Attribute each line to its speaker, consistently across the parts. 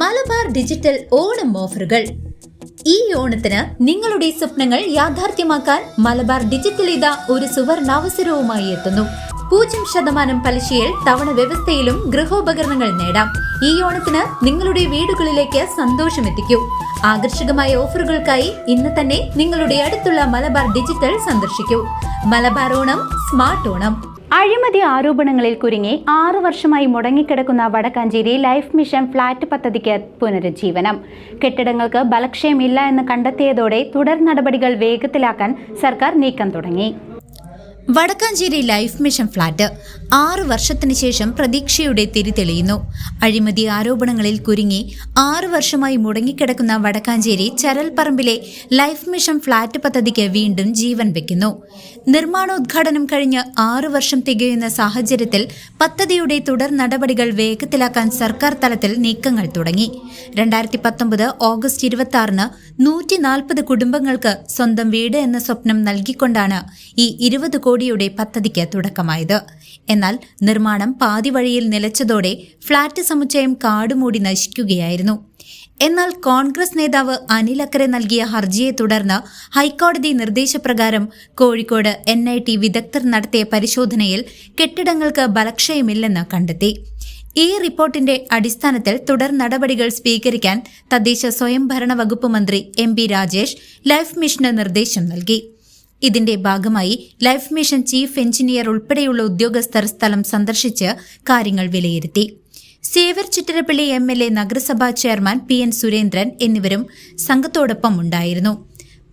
Speaker 1: Malabar digital Onam ഓഫറുകൾ. ഈ ഓണത്തിന് നിങ്ങളുടെ സ്വപ്നങ്ങൾ യാഥാർത്ഥ്യമാക്കാൻ മലബാർ ഡിജിറ്റൽ ഇത ഒരു സുവർണാവസരവുമായി എത്തുന്നു. പൂജ്യം ശതമാനം പലിശയിൽ തവണ വ്യവസ്ഥയിലും ഗൃഹോപകരണങ്ങൾ നേടാം. ഈ ഓണത്തിന് നിങ്ങളുടെ വീടുകളിലേക്ക് സന്തോഷം എത്തിക്കൂ. ആകർഷകമായ ഓഫറുകൾക്കായി ഇന്ന് തന്നെ നിങ്ങളുടെ അടുത്തുള്ള മലബാർ ഡിജിറ്റൽ സന്ദർശിക്കൂ. മലബാർ ഓണം സ്മാർട്ട് ഓണം.
Speaker 2: അഴിമതി ആരോപണങ്ങളിൽ കുരുങ്ങി ആറു വർഷമായി മുടങ്ങിക്കിടക്കുന്ന വടക്കാഞ്ചേരി ലൈഫ് മിഷൻ ഫ്ളാറ്റ് പദ്ധതിക്ക് പുനരുജ്ജീവനം. കെട്ടിടങ്ങൾക്ക് ബലക്ഷയമില്ല എന്ന് കണ്ടെത്തിയതോടെ തുടർ നടപടികൾ വേഗത്തിലാക്കാൻ സർക്കാർ നീക്കം തുടങ്ങി.
Speaker 1: വടക്കാഞ്ചേരി ലൈഫ് മിഷൻ ഫ്ളാറ്റ് ആറ് വർഷത്തിന് ശേഷം പ്രതീക്ഷയുടെ തിരി തെളിയുന്നു. അഴിമതി ആരോപണങ്ങളിൽ കുരുങ്ങി ആറു വർഷമായി മുടങ്ങിക്കിടക്കുന്ന വടക്കാഞ്ചേരി ചരൽപ്പറമ്പിലെ ലൈഫ് മിഷൻ ഫ്ളാറ്റ് പദ്ധതിക്ക് വീണ്ടും ജീവൻ വെക്കുന്നു. നിർമ്മാണോദ്ഘാടനം കഴിഞ്ഞ് ആറു വർഷം തികയുന്ന സാഹചര്യത്തിൽ പദ്ധതിയുടെ തുടർ നടപടികൾ വേഗത്തിലാക്കാൻ സർക്കാർ തലത്തിൽ നീക്കങ്ങൾ തുടങ്ങി. രണ്ടായിരത്തി പത്തൊമ്പത് ഓഗസ്റ്റ് ഇരുപത്തി ആറിന് നൂറ്റി നാൽപ്പത് കുടുംബങ്ങൾക്ക് സ്വന്തം വീട് എന്ന സ്വപ്നം നൽകിക്കൊണ്ടാണ് ഈ ഇരുപത് കോടിയുടെ പദ്ധതിക്ക് തുടക്കമായത്. എന്നാൽ നിർമ്മാണം പാതി വഴിയിൽ നിലച്ചതോടെ ഫ്ളാറ്റ് സമുച്ചയം കാടുമൂടി നശിക്കുകയായിരുന്നു. എന്നാൽ കോൺഗ്രസ് നേതാവ് അനിൽ അക്കരെ നൽകിയ ഹർജിയെ തുടർന്ന് ഹൈക്കോടതി നിർദ്ദേശപ്രകാരം കോഴിക്കോട് എൻ ഐ ടി വിദഗ്ധർ നടത്തിയ പരിശോധനയിൽ കെട്ടിടങ്ങൾക്ക് ബലക്ഷയമില്ലെന്ന് കണ്ടെത്തി. ഈ റിപ്പോർട്ടിന്റെ അടിസ്ഥാനത്തിൽ തുടർ നടപടികൾ സ്വീകരിക്കാൻ തദ്ദേശ സ്വയംഭരണ വകുപ്പ് മന്ത്രി എം പി രാജേഷ് ലൈഫ് മിഷന് നിർദ്ദേശം നൽകി. ഇതിന്റെ ഭാഗമായി ലൈഫ് മിഷൻ ചീഫ് എഞ്ചിനീയർ ഉൾപ്പെടെയുള്ള ഉദ്യോഗസ്ഥർ സ്ഥലം സന്ദർശിച്ച് കാര്യങ്ങൾ വിലയിരുത്തി. Xavier Chittilappilly M L A നഗരസഭാ ചെയർമാൻ പി എൻ സുരേന്ദ്രൻ എന്നിവരും സംഘത്തോടൊപ്പം ഉണ്ടായിരുന്നു.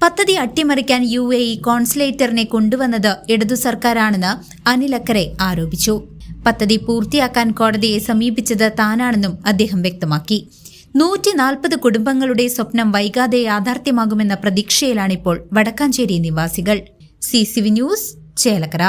Speaker 1: പദ്ധതി അട്ടിമറിക്കാൻ യു എ ഇ കോൺസുലേറ്ററിനെ കൊണ്ടുവന്നത് ഇടതു സർക്കാരാണെന്ന് അനിൽ അക്കരെ ആരോപിച്ചു. പദ്ധതി പൂർത്തിയാക്കാൻ കോടതിയെ സമീപിച്ചത് താനാണെന്നും അദ്ദേഹം വ്യക്തമാക്കി. നൂറ്റി നാൽപ്പത് കുടുംബങ്ങളുടെ സ്വപ്നം വൈകാതെ യാഥാർത്ഥ്യമാകുമെന്ന പ്രതീക്ഷയിലാണിപ്പോൾ വടക്കാഞ്ചേരി നിവാസികൾ. C news Chelakkara.